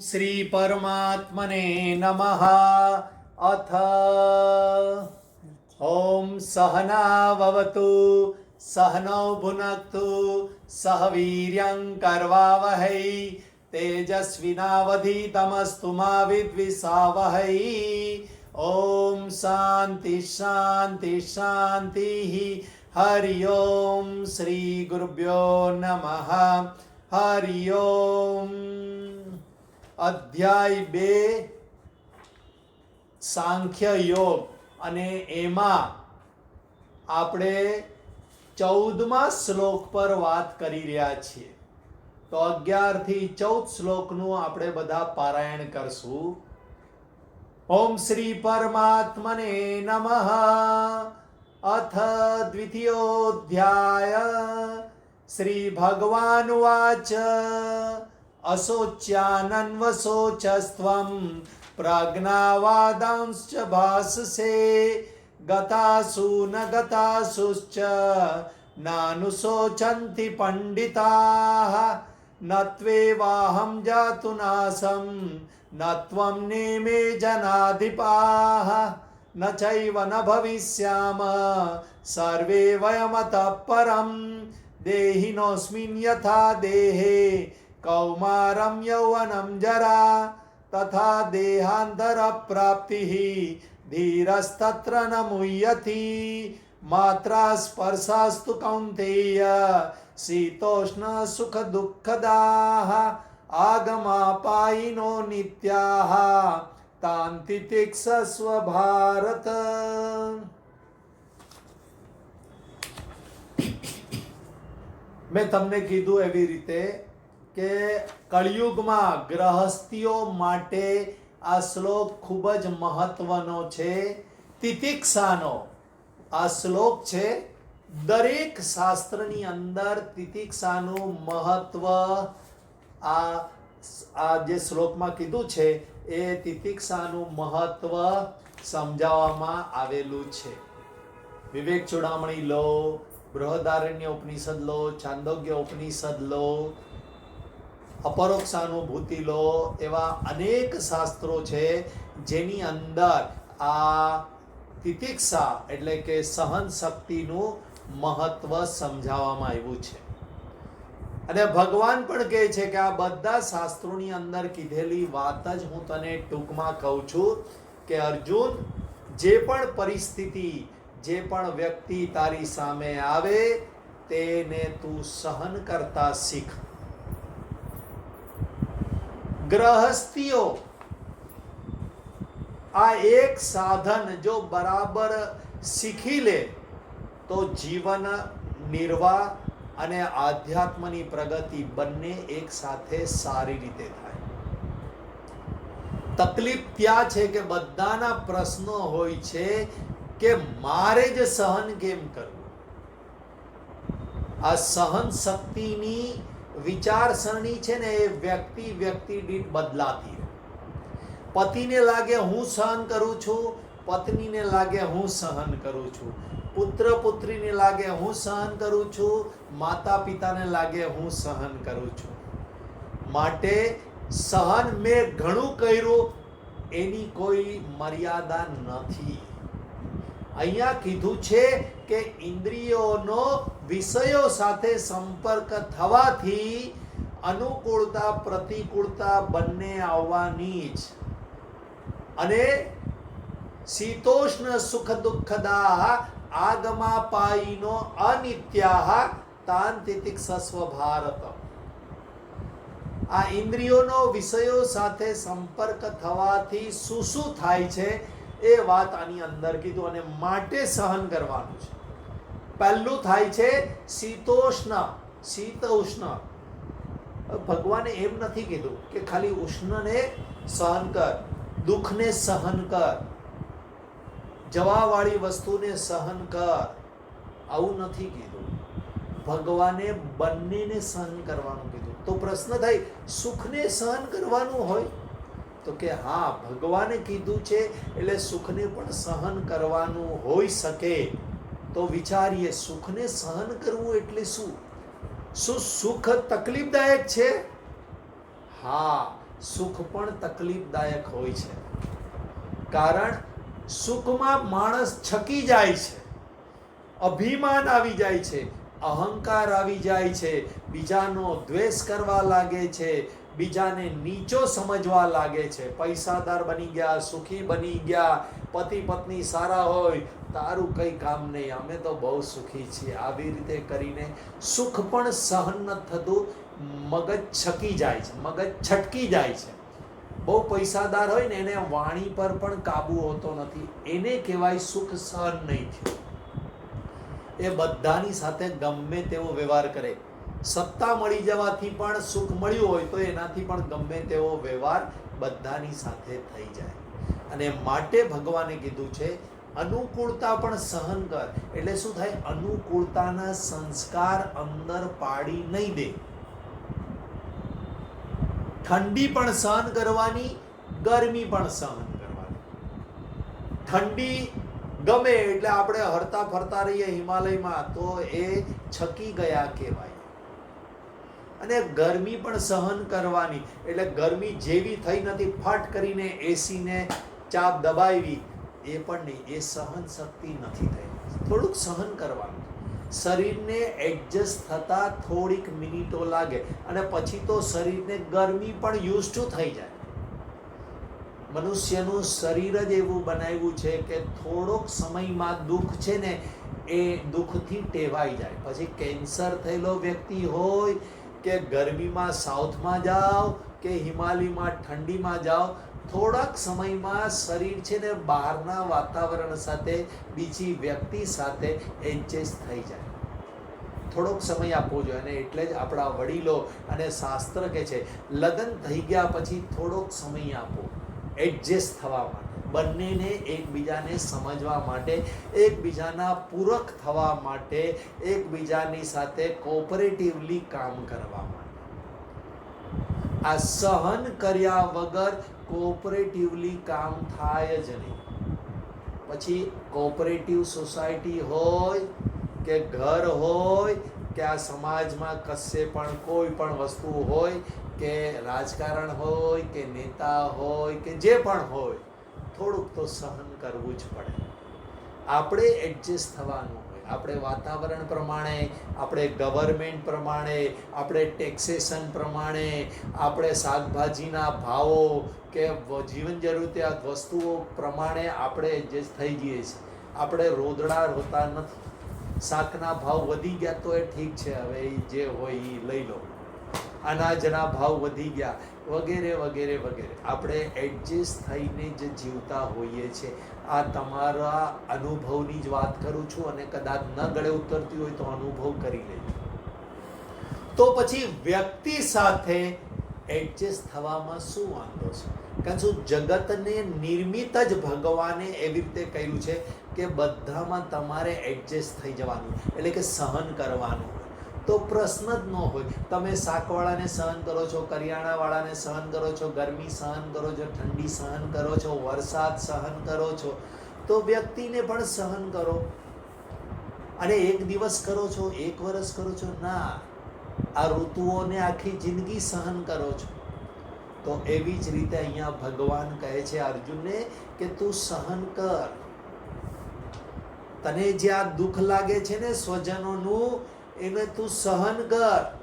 શ્રી પરમાત્મને નમઃ અથ ઓમ સહનાવવતુ સહનૌ ભુનક્તુ સહ વીર્યં કરવાવહૈ તેજસ્વિનાવધીતમસ્તુ મા વિદ્વિષાવહૈ ઓમ શાંતિ શાંતિ શાંતિ હરિ ઓમ શ્રી ગુરુભ્યો નમઃ હરિ ઓમ અધ્યાય બે, સાંખ્ય યોગ. અને એમાં આપણે ચૌદમા શ્લોક પર વાત કરી રહ્યા છીએ. તો અગિયારથી ચૌદ શ્લોકનું આપણે બધા પારાયણ કરશું. ઓમ શ્રી પરમાત્મને નમઃ. અથ દ્વિતીયોધ્યાય. શ્રી ભગવાન વાચ. અશોચ્યાનન્વશોચસ્ત્વં પ્રાજ્ઞાવાદાંશ્ચ ભાસસે ગતાસુ ન ગતાસુશ્ચ નાનુશોચંતિ પંડિતાઃ નત્વેવાહમ જાતુ નાસમ નત્વમ નેમે જનાધિપાઃ ન ચૈવ ન ભવિષ્યામ સર્વે વયમત પરમ દેહિનોસ્મિન યથા દેહે देहे કૌમારમ યૌવનમ જરા તથા દેહાંતરપ્રાપ્તિः ધીરસ્તત્ર ન મુહ્યતિ માત્રા સ્પર્શાસ્તુ કૌન્તેય શીતોષ્ણ સુખ દુઃખદાઃ આગમાપાયિનો નિત્યાઃ તાંતિ તિક્ષસ્વ ભારત મેં તમને કીધું એવી રીતે કે કળિયુગમાં ગ્રહસ્થીઓ માટે આ શ્લોક ખૂબ જ મહત્વનો છે. તિતિક્ષાનો આ શ્લોક છે, દરેક શાસ્ત્રની અંદર તિતિક્ષાનું મહત્વ આ આ જે શ્લોકમાં કીધું છે, એ તિતિક્ષાનું મહત્વ સમજાવવામાં આવેલું છે. વિવેક ચૂડામણી લો, બૃહદારણ્ય ઉપનિષદ લો, ચાંદોગ્ય ઉપનિષદ લો અપરોક્ષાનુભૂતિ લો એવા અનેક શાસ્ત્રો છે જેની અંદર આ તિતિક્ષા એટલે કે સહન શક્તિનું મહત્વ સમજાવવામાં આવ્યું છે. અને ભગવાન પણ કહે છે કે આ બધા શાસ્ત્રોની અંદર કીધેલી વાત જ હું તને ટૂંકમાં કહું છું કે અર્જુન, જે પણ પરિસ્થિતિ, જે પણ વ્યક્તિ તારી સામે આવે, તેને તું સહન કરતા શીખ. ગ્રહસ્થીઓ. આ એક સાધન જો બરાબર શીખી લે, તો જીવન નિર્વાહ અને આધ્યાત્મની પ્રગતિ બંને એક સાથે સારી રીતે થાય. તકલીફ ત્યાં છે કે બધાના પ્રશ્નો હોય છે કે મારે જ સહન કેમ કરવું? આ સહન શક્તિની વિચારસરણી છે ને એ વ્યક્તિ વ્યક્તિ દીઠ બદલાતી. પતિને લાગે હું સહન કરું છું, પત્નીને લાગે હું સહન કરું છું. પુત્ર પુત્રીને લાગે હું સહન કરું છું માતા પિતાને લાગે હું સહન કરું છું. માટે સહન મેં ઘણું કર્યું, એની કોઈ મર્યાદા નથી. અહીંયા કીધું છે કે ઇન્દ્રિયોનો વિષયો સાથે સંપર્ક થવાથી અનુકૂળતા, પ્રતિકૂળતા બંને આવવાની જ. અને શીતોષ્ણ સુખ દુઃખદા આગમા પાઈનો અનિત્યા તાંતિતિક સસ્વ ભારત આ ઇન્દ્રિયોનો વિષયો સાથે સંપર્ક થવાથી શું શું થાય છે? એ વાત આની અંદર કીધું અને માટે સહન કરવાનું છે. પહેલું થાય છે શીતોષ્ણ શીત ઉષ્ણ ભગવાને એમ નથી કીધું કે ખાલી ઉષ્ણને સહન કર, દુઃખને સહન કર, જવાવાળી વસ્તુને સહન કર. આવું નથી કીધું. ભગવાને બંનેને સહન કરવાનું કીધું. તો પ્રશ્ન થાય, સુખને સહન કરવાનું હોય તો કે હા, ભગવાને કીધું છે, એટલે સુખને પણ સહન કરવાનું હોઈ શકે. તો વિચારીએ, સુખને સહન કરવું એટલે શું? શું સુખ તકલીફદાયક છે? હા, સુખ પણ તકલીફદાયક હોય છે. કારણ સુખમાં માણસ છકી જાય છે, અભિમાન આવી જાય છે, અહંકાર આવી જાય છે, બીજાનો દ્વેષ કરવા લાગે છે બીજાને નીચો સમજવા લાગે છે. પૈસાદાર બની ગયા, સુખી બની ગયા, પતિ પત્ની સારા હોય, તારું કંઈ કામ નહીં. અમે તો બહુ સુખી છીએ. આવી રીતે કરીને સુખ પણ સહન ન થતું, મગજ છકી જાય છે. મગજ છટકી જાય છે. બહુ પૈસાદાર હોય ને, એને વાણી પર પણ કાબુ હોતો નથી. એને કહેવાય સુખ સહન નહીં થયું. એ બધાની સાથે ગમે તેવો વ્યવહાર કરે. સત્તા મળી જવાથી પણ સુખ મળ્યું હોય તો એનાથી પણ ગમે તેવો વ્યવહાર બધાની સાથે થઈ જાય. અને માટે ભગવાને કીધું છે, અનુકૂળતા પણ સહન કર. એટલે શું થાય? અનુકૂળતાના સંસ્કાર અંદર પાડી નહીં દે. ઠંડી પણ સહન કરવાની, ગરમી પણ સહન કરવાની. ઠંડી ગમે એટલે આપણે હરતા ફરતા રહીએ હિમાલયમાં, તો એ છકી ગયા કહેવાય. અને ગરમી પણ સહન કરવાની. એટલે ગરમી જેવી થઈ નથી, ફટ કરીને એસીને ચાપ દબાવી. એ પણ નહીં, એ સહન શક્તિ નથી થઈ. થોડુંક સહન કરવાનું. શરીરને એડજસ્ટ થતાં થોડીક મિનિટો લાગે અને પછી તો શરીરને ગરમી પણ યુઝ ટુ થઈ જાય. મનુષ્યનું શરીર જ એવું બનાવ્યું છે કે થોડોક સમયમાં દુઃખ છે ને, એ દુઃખથી ટેવાઈ જાય. પછી કેન્સર થયેલો વ્યક્તિ હોય કે ગરમીમાં સાઉથમાં જાઓ કે હિમાલયમાં ઠંડીમાં જાઓ, થોડાક સમયમાં શરીર છે ને બહારના વાતાવરણ સાથે, બીજી વ્યક્તિ સાથે એડજસ્ટ થઈ જાય. થોડોક સમય આપવો જોઈએ અને એટલે જ આપણા વડીલો અને શાસ્ત્ર કહે છે, લગ્ન થઈ ગયા પછી થોડોક સમય આપો. એડજસ્ટ થવા માટે. બંનેને એકબીજાને સમજવા માટે, એકબીજાના પૂરક થવા માટે, એકબીજાની સાથે કોઓપરેટિવલી કામ કરવા માટે. આ સહન કર્યા વગર કોઓપરેટિવલી કામ થાય જ નહીં. પછી કોઓપરેટિવ સોસાયટી હોય કે ઘર હોય કે આ સમાજમાં કશે પણ કોઈ પણ વસ્તુ હોય કે રાજકારણ હોય કે નેતા હોય કે જે પણ હોય થોડુંક તો સહન કરવું જ પડે. આપણે એડજસ્ટ થવાનું હોય. આપણે વાતાવરણ પ્રમાણે, આપણે ગવર્મેન્ટ પ્રમાણે, આપણે ટેક્સેશન પ્રમાણે, આપણે શાકભાજીના ભાવો કે જીવન જરૂરિયાત વસ્તુઓ પ્રમાણે આપણે એડજસ્ટ થઈ જઈએ છીએ. આપણે રોદડા હોતા નથી. શાકના ભાવ વધી ગયા તો એ ઠીક છે. હવે જે હોય એ લઈ લો. અનાજના ભાવ વધી ગયા, વગેરે વગેરે વગેરે. આપણે એડજસ્ટ થઈને જે જીવતા હોઈએ છીએ આ તમારા અનુભવની જ વાત કરું છું અને કદાચ ન ગળે ઉતરતી હોય તો અનુભવ કરી લેજો. તો પછી વ્યક્તિ સાથે એડજસ્ટ થવામાં શું વાંધો છે? કારણ શું જગતને નિર્મિત જ ભગવાને એવી રીતે કર્યું છે કે બધામાં તમારે એડજસ્ટ થઈ જવાનું, એટલે કે સહન કરવાનું. તો પ્રશ્ન જ ન હોય. તમે શાકવાળાને સહન કરો છો, કરિયાણાવાળાને સહન કરો છો, ગરમી સહન કરો છો, ઠંડી સહન કરો છો, વરસાદ સહન કરો છો, તો વ્યક્તિને પણ સહન કરો. અને એક દિવસ કરો છો, એક વર્ષ કરો છો, ના. આ ઋતુઓને આખી જિંદગી સહન કરો છો. તો એવી જ રીતે અહીંયા ભગવાન કહે છે અર્જુનને કે તું સહન કર. તને જે આ દુઃખ લાગે છે ને, સ્વજનોનું એને તું સહન કર.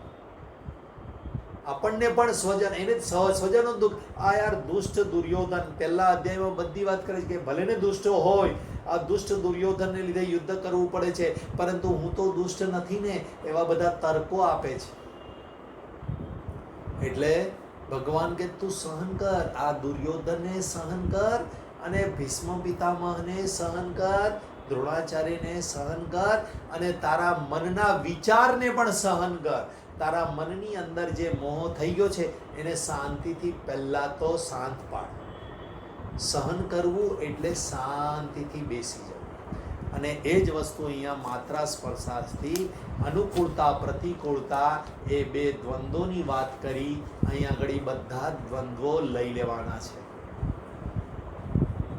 આપણને પણ સ્વજન, એને સ્વ- સ્વજનો દુઃખ. આ યાર દુષ્ટ દુર્યોધન, પહેલા અધ્યાયમાં બધી વાત કરે છે કે ભલે ને દુષ્ટ હોય, આ દુષ્ટ દુર્યોધનને લીધે યુદ્ધ કરવું પડે છે, પરંતુ હું તો દુષ્ટ નથી ને, એવા બધા તર્કો આપે છે. એટલે ભગવાન કે તું સહન કર, આ દુર્યોધનને સહન કર અને ભીષ્મ પિતામહને સહન કર દ્રોણાચાર્યને સહન કર અને તારા મનના વિચારને પણ સહન કર તારા મનની અંદર જે મોહ થઈ ગયો છે, એને શાંતિથી પહેલા તો શાંત પાડ. સહન કરવું એટલે શાંતિથી બેસી જવું. અને એ જ વસ્તુ અહીંયા માત્રા સ્પર્શાથી અનુકૂળતા, પ્રતિકૂળતા એ બે દ્વંદ્વોની વાત કરી. અહીંયા આગળ બધા દ્વંદ્વો લઈ લેવાના છે.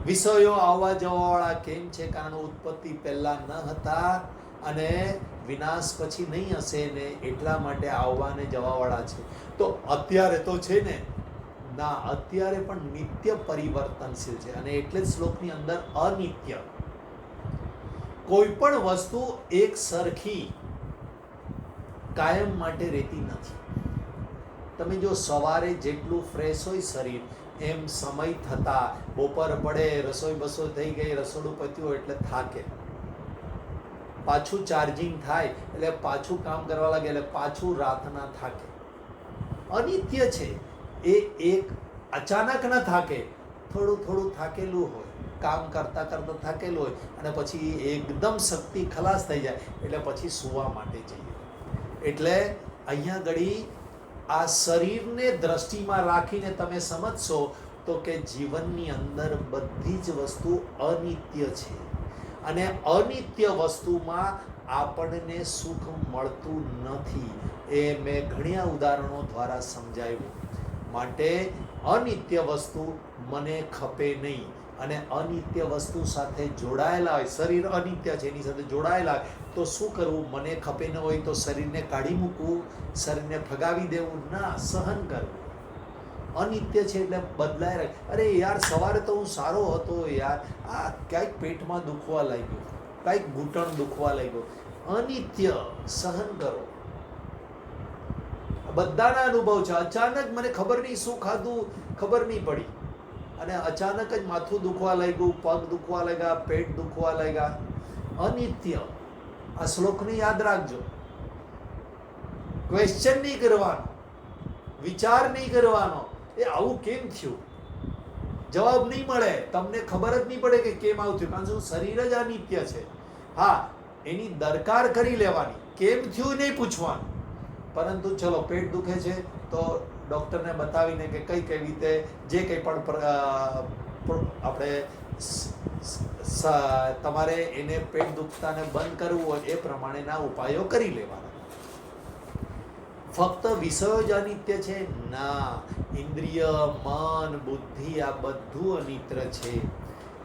વિષયો આવવા જવાવાળા કેમ છે? કારણ ઉત્પત્તિ પહેલા ન હતા અને વિનાશ પછી નહીં હશે ને એટલા માટે આવવા જવાવાળા છે. તો અત્યારે તો છે ને, ના, અત્યારે પણ નિત્ય પરિવર્તનશીલ છે અને એટલે જ શ્લોકની અંદર અનિત્ય. કોઈ પણ વસ્તુ એક સરખી કાયમ માટે રહેતી નથી. તમે જો સવારે જેટલું ફ્રેશ હોય શરીર એમ સમય થતા બપોર પડે, રસોઈ બસો થઈ ગઈ, રસોડું પત્યું એટલે થાકે. પાછું ચાર્જિંગ થાય એટલે પાછું કામ કરવા લાગે એટલે પાછું રાતના થાકે. અનિત્ય છે. એ એક અચાનક ન થાકે. થોડું થોડું થાકેલું હોય. કામ કરતા કરતા થાકેલું હોય અને પછી એકદમ શક્તિ ખલાસ થઈ જાય એટલે પછી સૂવા માટે જઈએ. એટલે અહીંયા ઘડી આ શરીરને દ્રષ્ટિમાં રાખીને તમે સમજશો તો કે જીવનની અંદર બધી જ વસ્તુ અનિત્ય છે. અને અનિત્ય વસ્તુમાં આપણને સુખ મળતું નથી. એ મેં ઘણા ઉદાહરણો દ્વારા સમજાવ્યું. માટે અનિત્ય વસ્તુ મને ખપે નહીં. અને અનિત્ય વસ્તુ સાથે જોડાયેલા હોય, શરીર અનિત્ય છે, એની સાથે જોડાયેલા હોય, તો શું કરવું? મને ખપે ન હોય તો શરીરને કાઢી મૂકવું, શરીરને ફગાવી દેવું, ના, સહન કરવું. અનિત્ય છે એટલે બદલાય રહે. અરે યાર, સવારે તો હું સારો હતો યાર. આ ક્યાંક પેટમાં દુખવા લાગ્યું કાંઈક ઘૂંટણ દુખવા લાગ્યો. અનિત્ય, સહન કરો. બધાના અનુભવ છે. અચાનક મને ખબર નહીં શું ખાધું, ખબર નહીં પડી. અને અચાનક જ માથું દુખવા લાગ્યું, પગ દુખવા લાગ્યા, પેટ દુખવા લાગ્યા. અનિત્ય. આ શ્લોકને યાદ રાખજો. ક્વેશ્ચન નહીં કરવાનો. વિચાર નહીં કરવાનો. એ આવું કેમ થયું? જવાબ નહીં મળે. તમને ખબર જ નહીં પડે કે કેમ આવું થયું. કારણ કે શરીર જ અનિત્ય છે. હા, એની દરકાર કરી લેવાની. કેમ થયું નહીં પૂછવાનું. પરંતુ ચલો, પેટ દુખે છે, તો ડૉક્ટરને બતાવીને કે કઈ કઈ રીતે જે કંઈ પણ આપણે તમારે એને પેટ દુખતાને બંધ કરવું હોય એ પ્રમાણેના ઉપાયો કરી લેવાના. ફક્ત વિષયો જ અનિત્ય છે? ના. ઇન્દ્રિય, મન, બુદ્ધિ આ બધું અનિત્ર છે.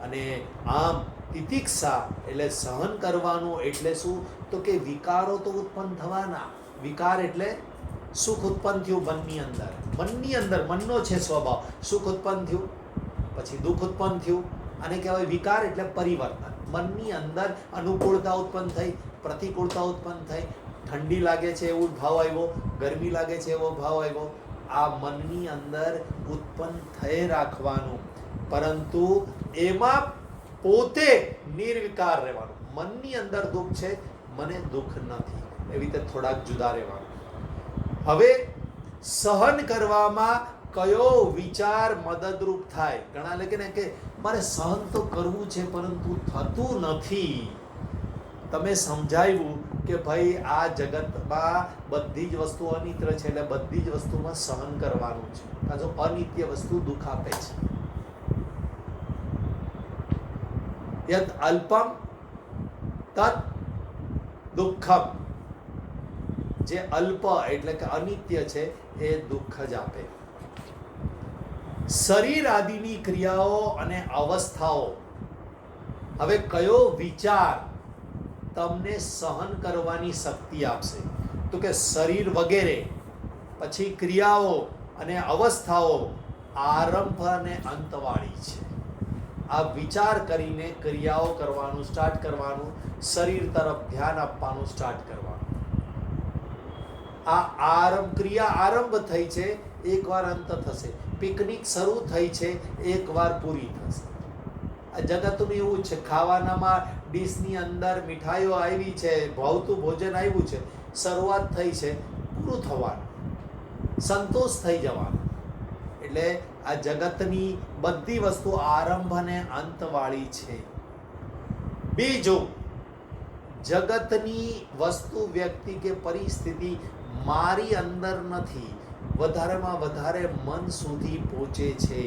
અને આમ તિતિક્ષા એટલે સહન કરવાનું એટલે શું? તો કે વિકારો તો ઉત્પન્ન થવાના. વિકાર એટલે સુખ ઉત્પન્ન થયું મનની અંદર. મનની અંદર, મનનો છે સ્વભાવ. સુખ ઉત્પન્ન થયું, પછી દુઃખ ઉત્પન્ન થયું. અને કહેવાય વિકાર એટલે પરિવર્તન. મનની અંદર અનુકૂળતા ઉત્પન્ન થઈ, પ્રતિકૂળતા ઉત્પન્ન થઈ. ઠંડી લાગે છે એવો ભાવ આવ્યો, ગરમી લાગે છે એવો ભાવ આવ્યો. આ મનની અંદર ઉત્પન્ન થઈ રાખવાનું. પરંતુ એમાં પોતે નિર્વિકાર રહેવાનું. મનની અંદર દુઃખ છે, મને દુઃખ નથી. એવી રીતે થોડાક જુદા રહેવાનું. હવે સહન કરવામાં કયો વિચાર મદદરૂપ થાય? ઘણા લખે ને કે, મારે સહન તો કરવું છે, પરંતુ થતું નથી. તમે સમજાવ્યું કે ભાઈ, આ જગતમાં બધી જ વસ્તુ અનિત્ર છે એટલે બધી જ વસ્તુમાં સહન કરવાનું છે. આ જો અનિત્ય વસ્તુ દુઃખ આપે છે. યદ અલ્પમ, તત દુઃખમ. જે અલ્પ એટલે કે અનિત્ય છે, એ દુઃખ જ આપે. શરીર આદિની ક્રિયાઓ અને અવસ્થાઓ. હવે કયો વિચાર તમને સહન કરવાની શક્તિ આપશે? તો કે શરીર વગેરે, પછી ક્રિયાઓ અને અવસ્થાઓ, આરંભ અને અંતવાળી છે. આ વિચાર કરીને ક્રિયાઓ કરવાનું સ્ટાર્ટ કરવાનું, શરીર તરફ ધ્યાન આપવાનું સ્ટાર્ટ કરવાનું. આ આરંભ ક્રિયા આરંભ થઈ છે, એકવાર અંત થશે. પિકનિક શરૂ થઈ છે, એકવાર પૂરી થશે. આ જગતનું એવું છે, ખાવાનામાં ડીશની અંદર મીઠાઈઓ આવી છે, ભાવતું ભોજન આવ્યું છે. શરૂઆત થઈ છે, પૂરું થવાનું. સંતોષ થઈ જવાનો. એટલે આ જગતની બધી વસ્તુ આરંભ અને અંતવાળી છે. બીજું, જગતની વસ્તુ, વ્યક્તિ કે પરિસ્થિતિ મારી અંદર નથી, વધારેમાં વધારે મન સુધી પહોંચે છે.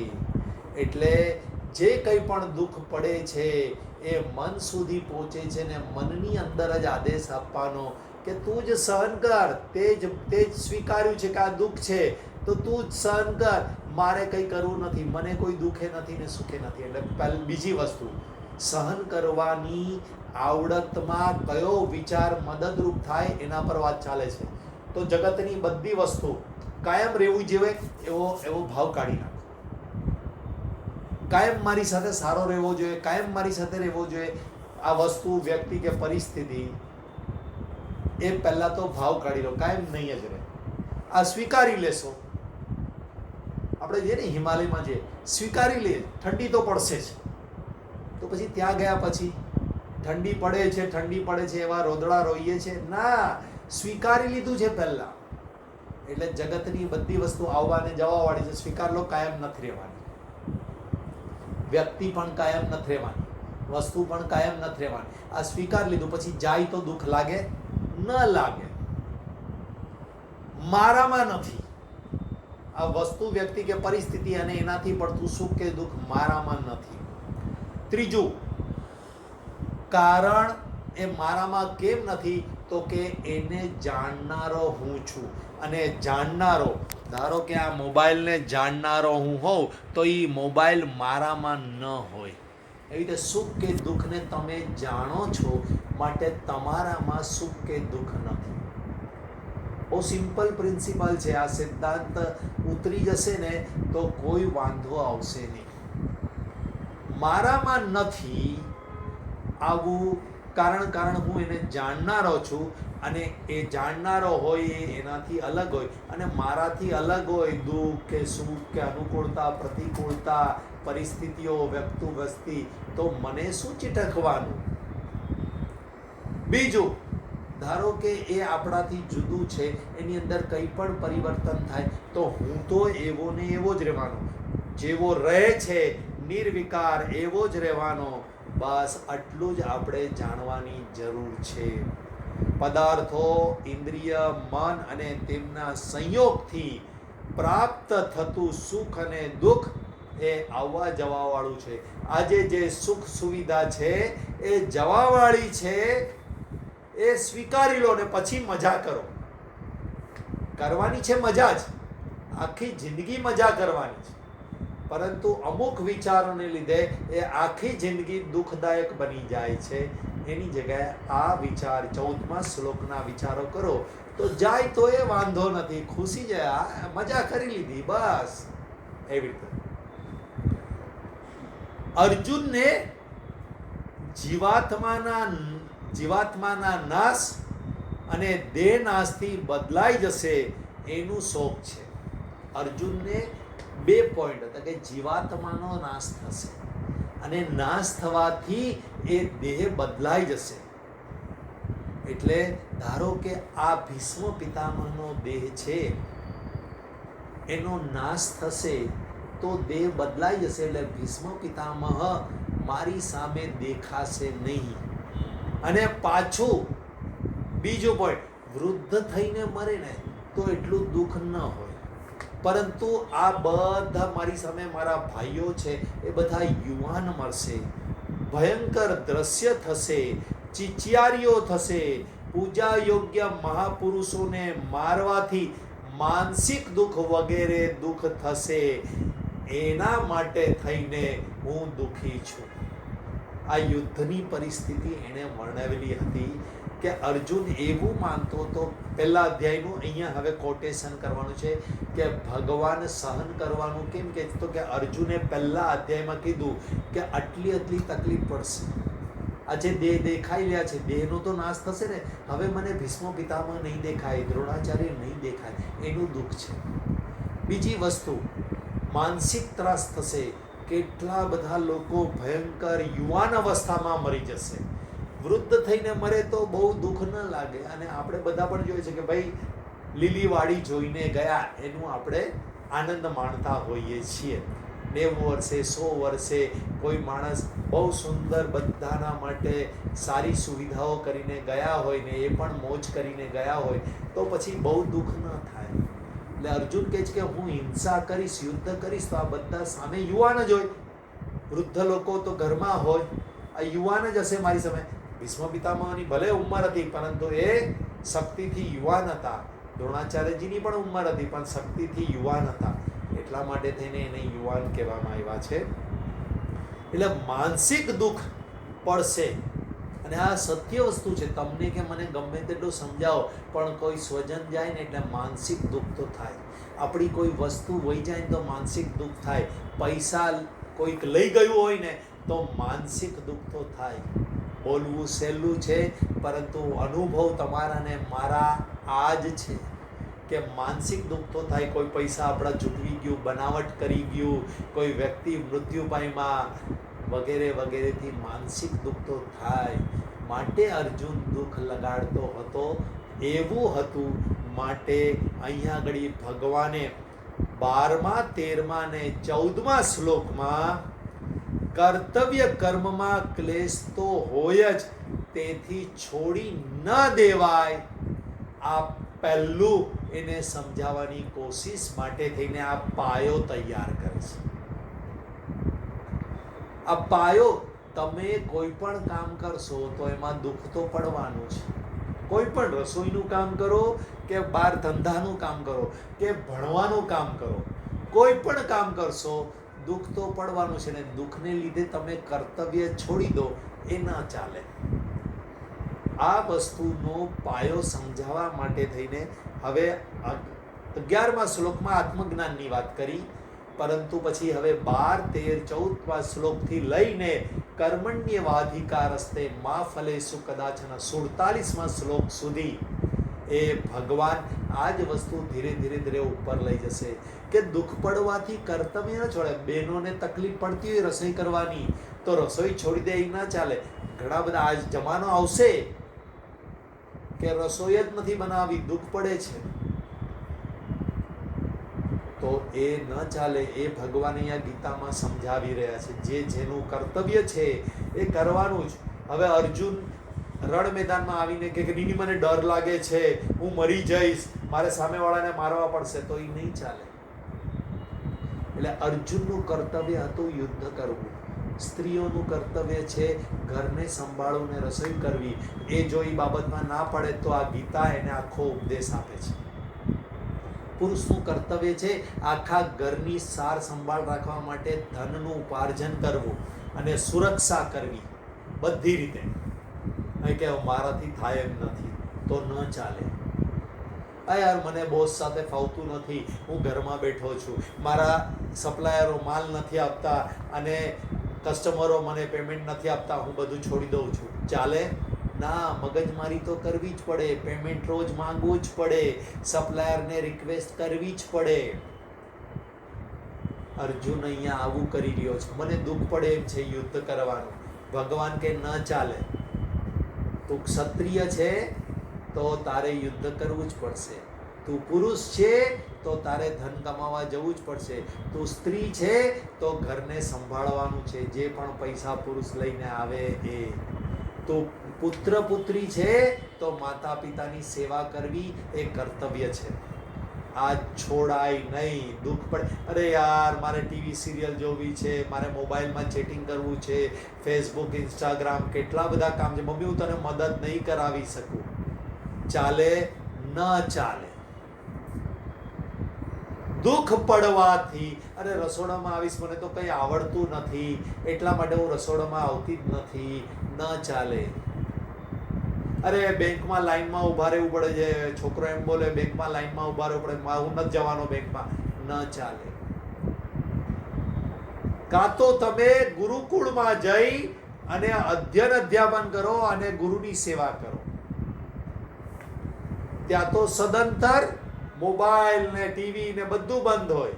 એટલે જે કંઈ પણ દુઃખ પડે છે, એ મન સુધી પહોંચે છે ને મનની અંદર જ આદેશ આપવાનો કે તું જ સહન કર, તે જ તે જ સ્વીકાર્યું છે કે આ દુઃખ છે, તો તું જ સહન કર. મારે કંઈ કરવું નથી, મને કોઈ દુઃખે નથી ને સુખે નથી. એટલે પહેલી, બીજી વસ્તુ, સહન કરવાની આવડતમાં કયો વિચાર મદદરૂપ થાય એના પર વાત ચાલે છે. તો જગતની બધી વસ્તુ કાયમ રહેવું જોઈએ, એવો એવો ભાવ કાઢી નાખો. કાયમ મારી સાથે સારો રહેવો જોઈએ, કાયમ મારી સાથે રહેવો જોઈએ. આ વસ્તુ, વ્યક્તિ કે પરિસ્થિતિ, એ પહેલાં તો ભાવ કાઢી લો, કાયમ નહીં જ રહે. આ સ્વીકારી લેશો. આપણે જે ને હિમાલયમાં જે, સ્વીકારી લે, ઠંડી તો પડશે જ. તો પછી ત્યાં ગયા પછી, ઠંડી પડે છે, ઠંડી પડે છે એવા રોદડા રોઈએ છે. ના સ્વીકારી લીધું છે પહેલા. એટલે જગતની બધી વસ્તુ આવવાને જવા વાળી છે. સ્વીકાર લો, કાયમ નથી રહેવાની. વ્યક્તિ પણ કાયમ નથી રહેવાની. વસ્તુ પણ કાયમ નથી રહેવાની. આ સ્વીકાર લીધું, પછી જાય તો દુઃખ લાગે? ન લાગે. મારામાં નથી. આ વસ્તુ વ્યક્તિ કે પરિસ્થિતિ અને એનાથી પડતું સુખ કે દુઃખ મારામાં નથી. ત્રીજું, કારણ એ મારામાં કેમ નથી? તો કે એને જાણનારો હું છું. અને જાણનારો, ધારો કે આ મોબાઈલને જાણનારો હું હોઉં, તો એ મોબાઈલ મારામાં ન હોય. એવી રીતે સુખ કે દુઃખને તમે જાણો છો માટે તમારામાં સુખ કે દુઃખ નથી. બહુ સિમ્પલ પ્રિન્સિપલ છે. આ સિદ્ધાંત ઉતરી જશે ને તો કોઈ વાંધો આવશે નહીં. મારામાં નથી આવું કારણ કારણ હું એને જાણનારો છું અને એ જાણનારો હોય એ એનાથી અલગ હોય અને મારાથી અલગ હોય દુઃખ કે સુખ કે અનુકૂળતા, પ્રતિકૂળતા, પરિસ્થિતિઓ, વ્યક્તુ, વસ્તી, તો મને શું ચીટકવાનું? બીજું, ધારો કે એ આપણાથી જુદું છે, એની અંદર કંઈ પણ પરિવર્તન થાય, તો હું તો એવો ને એવો જ રહેવાનો. જેવો રહે છે, નિર્વિકાર એવો જ રહેવાનો. બસ આટલું જ આપણે જાણવાની જરૂર છે. પદાર્થો, ઇન્દ્રિય, મન અને તેમના સંયોગથી પ્રાપ્ત થતું સુખ અને દુઃખ એ આવવા જવાવાળું છે. આજે જે સુખ સુવિધા છે એ જવાવાળી છે, એ સ્વીકારી લો ને પછી મજા કરો. કરવાની છે મજા જ. આખી જિંદગી મજા કરવાની છે. પરંતુ અમુક વિચારોને લીધે એ આખી જિંદગી દુઃખદાયક બની જાય છે. એની જગ્યાએ આ વિચાર ચૌદમાં શ્લોકના વિચારો કરો. તો જાય તો એ વાંધો નથી, ખુશી જાય મજા કરી લીધી, બસ. એવી રીતે. અર્જુનને જીવાત્માના જીવાત્માના નાશ અને દેહ નાશથી બદલાઈ જશે એનું શોખ છે. અર્જુનને બે પોઈન્ટ હતા કે જીવાત્માનો નાશ થશે અને નાશ થવાથી એ દેહ બદલાઈ જશે. એટલે ધારો કે આ ભીષ્મ પિતામહનો દેહ છે, એનો નાશ થશે તો દેહ બદલાઈ જશે એટલે ભીષ્મ પિતામહ મારી સામે દેખાશે નહીં. અને પાછું બીજો પોઈન્ટ વૃદ્ધ થઈને મરે ને તો એટલું દુઃખ ન હોય. પરંતુ આ બધા મારી સામે મારા ભાઈઓ છે, એ બધા યુવાન મળશે, ભયંકર દ્રશ્ય થશે, ચિચિયારીઓ થશે, પૂજા યોગ્ય મહાપુરુષોને મારવાથી માનસિક દુઃખ વગેરે દુઃખ થશે. એના માટે થઈને હું દુઃખી છું. આ યુદ્ધની પરિસ્થિતિ એણે વર્ણવેલી હતી. કે અર્જુન એવું માનતો હતો, પહેલા અધ્યાયનું અહીંયા હવે કોટેશન કરવાનું છે કે ભગવાન સહન કરવાનું કેમ કે તો કે અર્જુને પહેલા અધ્યાયમાં કીધું કે આટલી આટલી તકલીફ પડશે. આજે દેહ દેખાઈ રહ્યા છે, દેહનો તો નાશ થશે ને? હવે મને ભીષ્મ પિતામાં નહીં દેખાય, દ્રોણાચાર્ય નહીં દેખાય, એનું દુઃખ છે. બીજી વસ્તુ, માનસિક ત્રાસ થશે, કેટલા બધા લોકો ભયંકર યુવાન અવસ્થામાં મરી જશે. વૃદ્ધ થઈને મરે તો બહુ દુઃખ ન લાગે. અને આપણે બધા પણ જોઈએ છે કે ભાઈ લીલી વાડી જોઈને ગયા, એનું આપણે આનંદ માણતા હોઈએ છીએ. નેવું વર્ષે, સો વર્ષે કોઈ માણસ બહુ સુંદર બધાના માટે સારી સુવિધાઓ કરીને ગયા હોય ને એ પણ મોજ કરીને ગયા હોય, તો પછી બહુ દુઃખ ન થાય. એટલે અર્જુન કહે છે કે હું હિંસા કરીશ, યુદ્ધ કરીશ, તો આ બધા સામે યુવાન જ હોય. વૃદ્ધ લોકો તો ઘરમાં હોય. આ યુવાન જ હશે મારી સામે. ભીષ્મ પિતામહની ભલે ઉંમર હતી, પરંતુ એ શક્તિથી યુવાન હતા. દ્રોણાચાર્યજીની પણ ઉંમર હતી, પણ શક્તિથી યુવાન હતા. એટલા માટે થઈને એને યુવાન કહેવામાં આવ્યા છે. એટલે માનસિક દુઃખ પડશે. અને આ સત્ય વસ્તુ છે, તમને કે મને ગમે તેટલું સમજાવો, પણ કોઈ સ્વજન જાય ને એટલે માનસિક દુઃખ તો થાય. આપણી કોઈ વસ્તુ વહી જાય ને તો માનસિક દુઃખ થાય. પૈસા કોઈક લઈ ગયું હોય ને, તો માનસિક દુઃખ તો થાય. બોલવું સહેલું છે, પરંતુ અનુભવ તમારાને મારા આ જ છે કે માનસિક દુઃખ તો થાય, કોઈ પૈસા આપણા ચૂકવી ગયું, બનાવટ કરી ગયું, કોઈ વ્યક્તિ મૃત્યુ પામ્યા વગેરે વગેરેથી માનસિક દુઃખ તો થાય. માટે અર્જુન દુઃખ લગાડતો હતો, એવું હતું માટે અહીંયા આગળ ભગવાને બારમા, તેરમા ને ચૌદમા શ્લોકમાં કર્તવ્ય કર્મમાં ક્લેશ તો હોય જ, તેથી છોડી ન દેવાય. આ પહેલું એને સમજાવવાની કોશિશ માટે થઈને આ પાયો તૈયાર કરે છે. આ પાયો તમે કોઈ પણ કામ કરશો તો એમાં દુઃખ તો પડવાનું છે કોઈ પણ રસોઈનું કામ કરો કે બાર ધંધાનું કામ કરો કે ભણવાનું કામ કરો, કોઈ પણ કામ કરશો દુઃખ તો પડવાનું છે ને દુઃખને લીધે તમે કર્તવ્ય છોડી દો, એ ના ચાલે. આ વસ્તુનો પાયો સમજાવવા માટે થઈને હવે અગિયારમાં શ્લોકમાં આત્મજ્ઞાનની વાત કરી, પરંતુ પછી હવે બાર, તેર, ચૌદમાં શ્લોકથી લઈને કર્મણ્યવાધિકારસ્તે મા ફલેસુ કદાચન સુડતાલીસમાં શ્લોક સુધી એ ભગવાન આ જ વસ્તુ ધીરે ધીરે ધીરે ઉપર લઈ જશે કે દુઃખ પડવાથી કર્તવ્ય ન છોડે, બહેનોને તકલીફ પડતી હોય રસોઈ કરવાની, તો રસોઈ છોડી દે ના ચાલે. ઘણા બધા આજ જમાનો આવશે કે રસોઈ જ નથી બનાવી દુઃખ પડે છે. તો એ ન ચાલે, એ ભગવાન અહીંયા ગીતામાં સમજાવી રહ્યા છે. જે જેનું કર્તવ્ય છે, એ કરવાનું જ. હવે અર્જુન રણ મેદાનમાં આવીને કે નીની મને ડર લાગે છે. હું મરી જઈશ. મારે સામેવાળાને મારવા પડશે. તો એ નહીં ચાલે. એટલે અર્જુનનું કર્તવ્ય હતું યુદ્ધ કરવું. સ્ત્રીઓનું કર્તવ્ય છે ઘરને સંભાળવું રસોઈ કરવી. એ જો એ બાબતમાં ના પડે તો આ ગીતા એને આખો ઉપદેશ આપે છે. પુરુષનું કર્તવ્ય છે આખા ઘરની સાર સંભાળ રાખવા માટે ધનનું ઉપાર્જન કરવું અને સુરક્ષા કરવી. બધી રીતે. અહીં કે મારાથી થાય એમ નથી, તો ન ચાલે. આ યાર મને બોસ સાથે ફાવતું નથી, હું ઘરમાં બેઠો છું. મારા સપ્લાયરો માલ નથી આપતા અને કસ્ટમરો મને પેમેન્ટ નથી આપતા, હું બધું છોડી દઉં છું. ચાલે? ના, મગજમારી તો કરવી જ પડે. પેમેન્ટ રોજ માંગવું જ પડે. સપ્લાયરને રિક્વેસ્ટ કરવી જ પડે. અર્જુન અહીંયા આવું કરી રહ્યો છે. મને દુઃખ પડે એમ છે યુદ્ધ કરવાનું. ભગવાન કે ન ચાલે. તું ક્ષત્રિય છે, તો તારે યુદ્ધ કરવું જ પડશે. તું પુરુષ છે, તો તારે ધન કમાવા જવું જ પડશે. તું સ્ત્રી છે, તો ઘરને સંભાળવાનું છે, જે પણ પૈસા પુરુષ લઈને આવે એ. તું પુત્ર પુત્રી છે, તો માતા પિતાની સેવા કરવી એ કર્તવ્ય છે. આ છોડાય નહીં, દુઃખ પડે. અરે યાર, મારે ટીવી સિરિયલ જોવી છે, મારે મોબાઈલમાં ચેટિંગ કરવું છે ફેસબુક ઇન્સ્ટાગ્રામ કેટલા બધા કામ છે. મમ્મી, હું તને મદદ નહીં કરાવી શકું. ચાલે ન ચાલે. દુઃખ પડવાથી. અરે રસોડામાં આવીશ, મને તો કંઈ આવડતું નથી. એટલા માટે હું રસોડામાં આવતી જ નથી. ન ચાલે. અરે, બેંકમાં લાઈનમાં ઊભા રહેવું પડે છે. છોકરો એમ બોલે, બેંકમાં લાઈનમાં ઊભા રહેવું પડે. હું નથી જવાનો બેંકમાં. ન ચાલે. કાં તો તમે ગુરુકુળમાં જઈ અને અધ્યયન અધ્યાપન કરો અને ગુરુની સેવા કરો. ત્યાં તો સદંતર મોબાઈલ ને ટીવી ને બધું બંધ હોય.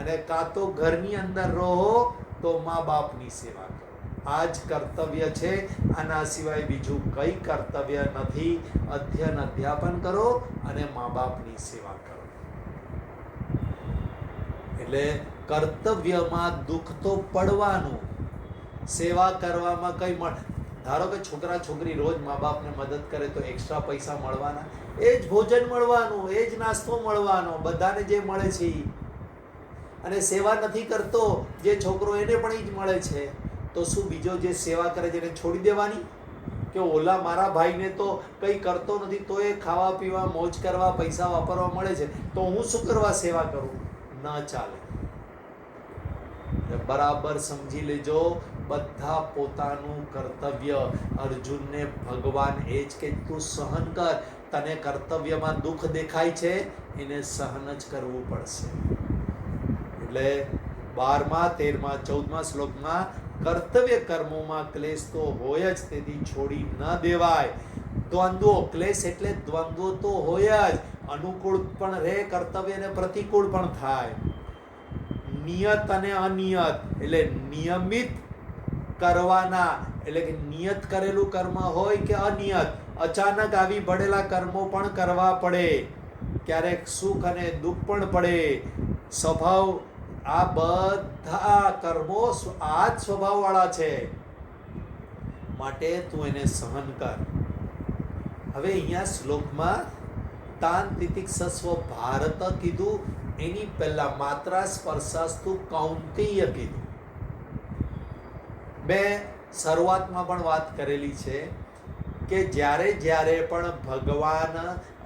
અને કાં તો ઘરની અંદર રહો તો મા બાપની સેવા કરો. આ જ કર્તવ્ય છે. આના સિવાય બીજું કંઈ કર્તવ્ય નથી. અધ્યયન અધ્યાપન કરો અને મા બાપની સેવા કરો. એટલે કર્તવ્યમાં દુઃખ તો પડવાનું. સેવા કરવામાં કંઈ મળ, ધારો કે છોકરા છોકરી રોજ મા બાપને મદદ કરે તો એક્સ્ટ્રા પૈસા મળવાના. એ જ ભોજન મળવાનું, એ જ નાસ્તો મળવાનો, બધાને જે મળે છે અને સેવા નથી કરતો, જે છોકરો એને પણ એ જ મળે છે. તો શું બીજો જે સેવા કરે છે એને છોડી દેવાની? કે ઓલા મારા ભાઈને તો કંઈ કરતો નથી તો એ ખાવા પીવા, મોજ કરવા, પૈસા વાપરવા મળે છે. તો હું શું કરવા સેવા કરું? ન ચાલે. બરાબર સમજી લેજો, બધા પોતાનું કર્તવ્ય. અર્જુનને ભગવાન એ જ કે તું સહન કર. તને કર્તવ્યમાં દુઃખ દેખાય છે, એને સહન જ કરવું પડશે. એટલે બારમા, તેરમા, ચૌદમા શ્લોકમાં કર્તવ્ય કર્મોમાં ક્લેશ તો હોય જ, તેથી છોડી ન દેવાય. દ્વંદ્વો, ક્લેશ એટલે દ્વંદ્વો તો હોય જ, અનુકૂળ પણ રહે કર્તવ્ય અને પ્રતિકૂળ પણ થાય. નિયત અને અનિયત, એટલે નિયમિત કરવાના, એટલે કે નિયત કરેલું કર્મ હોય કે અનિયત, અચાનક આવી પડેલા કર્મો પણ કરવા પડે. ક્યારેક સુખ અને દુઃખ પણ પડે. સ્વભાવ આ બધા કર્મો આ જ સ્વભાવવાળા છે. માટે તું એને સહન કર. હવે અહીંયા શ્લોકમાં તાન સસ્વ ભારત કીધું, એની પહેલા માત્રા સ્પર્શાસ્તુ કૌંતેય કીધું. મેં શરૂઆતમાં પણ વાત કરેલી છે કે જ્યારે જ્યારે પણ ભગવાન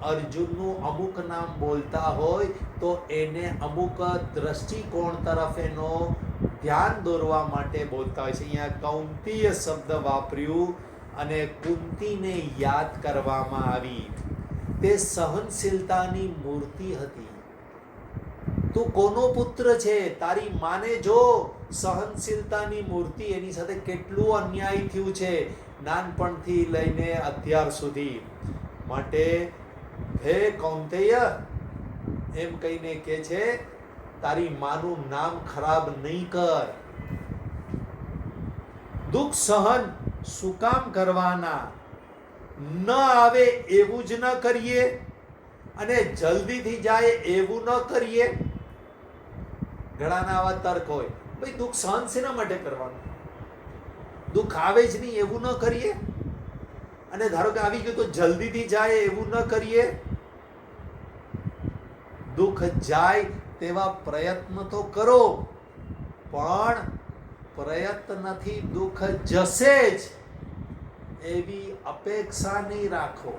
અર્જુનનું અમુક નામ બોલતા હોય તો એને અમુક દ્રષ્ટિકોણ તરફ એનો ધ્યાન દોરવા માટે બોલતા હોય છે. અહીંયા કૌંતીય શબ્દ વાપર્યું અને કુંતીને યાદ કરવામાં આવી. તે સહનશીલતાની મૂર્તિ હતી. તું કોનો પુત્ર છે? તારી માને જો. સહનશીલતાની મૂર્તિ એની સાથે કેટલું અન્યાય થયું છે? નાનપણથી લઈને અત્યાર સુધી. માટે હે કૌંતેય, એમ કહીને કે છે, તારી માનું નામ ખરાબ નહીં કર. દુઃખ સહન શું કામ કરવાના? ન આવે એવું જ ન કરીએ અને જલ્દીથી જાય એવું ન કરીએ. ઘણાના આવા તર્ક હોય. ભાઈ, દુઃખ સહન શેના માટે કરવાનું? દુઃખ આવે જ નહીં, એવું ન કરીએ? અને ધારો કે આવી ગયું તો જલ્દીથી જાય એવું ન કરીએ? દુઃખ જાય તેવા પ્રયત્ન તો કરો, પણ પ્રયત્નથી દુઃખ જશે જ એવી અપેક્ષા નહીં રાખો.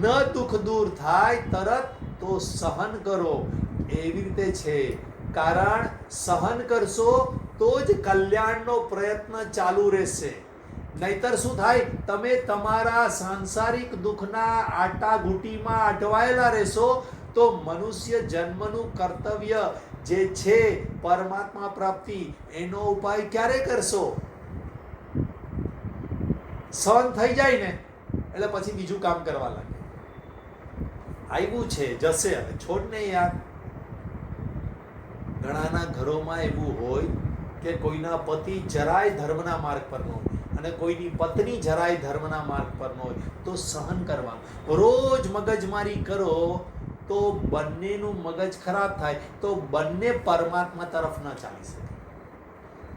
ન દુઃખ દૂર થાય, તરત તો સહન કરો. એવી રીતે છે. કારણ સહન કરશો તો જ કલ્યાણનો પ્રયત્ન ચાલુ રહેશે. નહીતર શું થાય? તમે તમારા સાંસારિક દુઃખના આટા ઘૂંટીમાં અટવાયેલા રહેશો, તો મનુષ્ય જન્મનું કર્તવ્ય જે છે પરમાત્મા પ્રાપ્તિ, એનો ઉપાય ક્યારે કરશો? સહન થઈ જાય ને, એટલે પછી બીજું કામ કરવા લાગે. આવ્યું છે, જશે, હવે છોડ ને યાર. ઘણાના ઘરોમાં એવું હોય કે કોઈના પતિ જરાય ધર્મના માર્ગ પર ન હોય અને કોઈની પત્ની જરાય ધર્મના માર્ગ પર ન હોય, તો સહન કરવાનું રોજ મગજમારી કરો, તો બંનેનું મગજ ખરાબ થાય, તો બંને પરમાત્મા તરફ ન ચાલી શકે.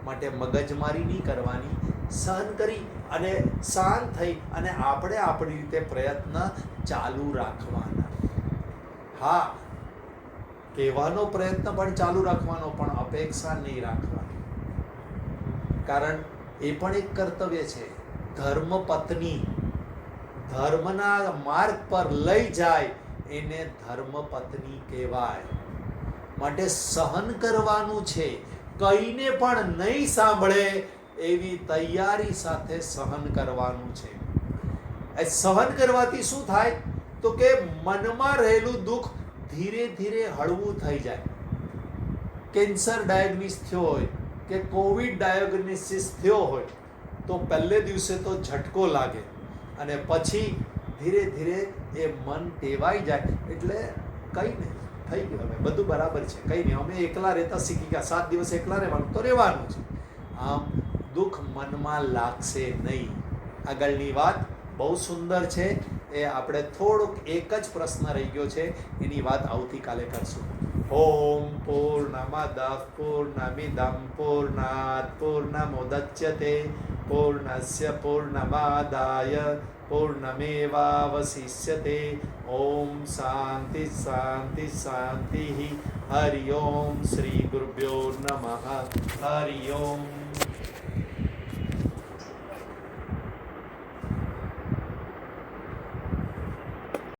માટે મગજમારી નહીં કરવાની, સહન કરી અને શાંત થઈ અને આપણે આપણી રીતે પ્રયત્ન ચાલુ રાખવાના. હા, કહેવાનો પ્રયત્ન પણ ચાલુ રાખવાનો, પણ અપેક્ષા નહીં રાખવાની. કારણ એ પણ એક કર્તવ્ય છે. ધર્મ પત્ની ધર્મના માર્ગ પર લઈ જાય એને ધર્મ પત્ની કહેવાય. માટે સહન કરવાનું છે. કઈને પણ નહીં સાંભળે એવી તૈયારી સાથે સહન કરવાનું છે. એ સહન કરવાથી શું થાય? તો કે મનમાં રહેલું દુઃખ ધીરે ધીરે હળવું થઈ જાય. કેન્સર ડાયગ્નિસ થયો હોય કે કોવિડ ડાયોગ્નોસિસ થયો હોય, તો પહેલે દિવસે તો ઝટકો લાગે અને પછી ધીરે ધીરે એ મન ટેવાઈ જાય. એટલે કંઈ નહીં, થઈ ગયું હવે, બધું બરાબર છે. કંઈ નહીં, અમે એકલા રહેતા શીખી ગયા. સાત દિવસ એકલા રહેવાનું, તો રહેવાનું છે. આમ દુઃખ મનમાં લાગશે નહીં. આગળની વાત બહુ સુંદર છે. એ આપણે થોડોક એક જ પ્રશ્ન રહી ગયો છે. એની વાત આવતીકાલે કરશું. ઓમ પૂર્ણમદ પૂર્ણમિદમ પૂર્ણાત પૂર્ણમુદચ્યતે પૂર્ણસ્ય પૂર્ણમાદાય પૂર્ણમેવાવશિષ્યતે ઓમ શાંતિ શાંતિ શાંતિ હરિ ઓમ શ્રી ગુરુભ્યો નમઃ હરિ ઓમ